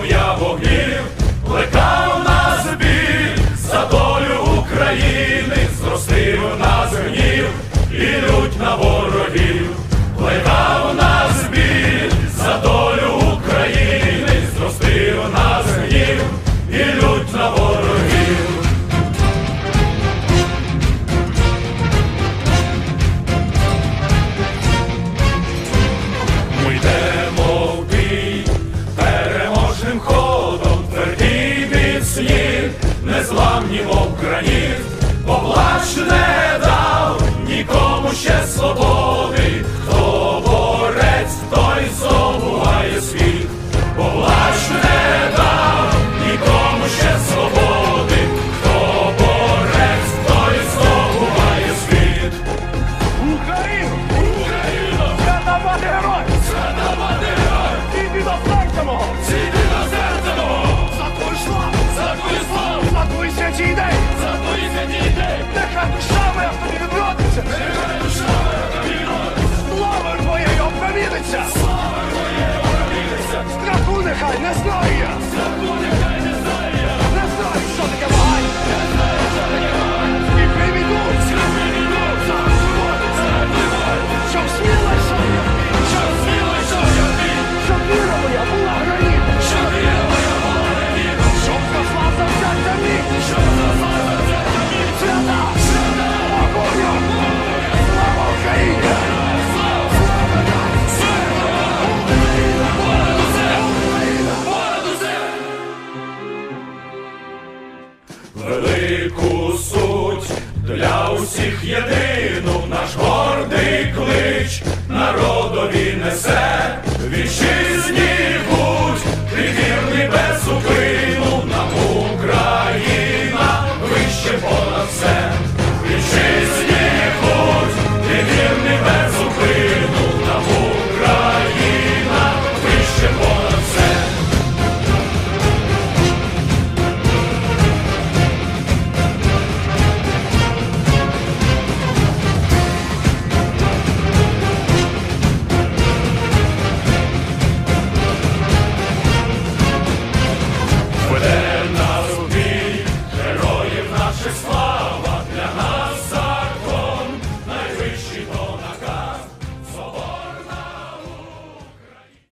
Я вогнів. славні, мов граніт, поплач не дав нікому ще свободи. велику суть для усіх єдину в наш.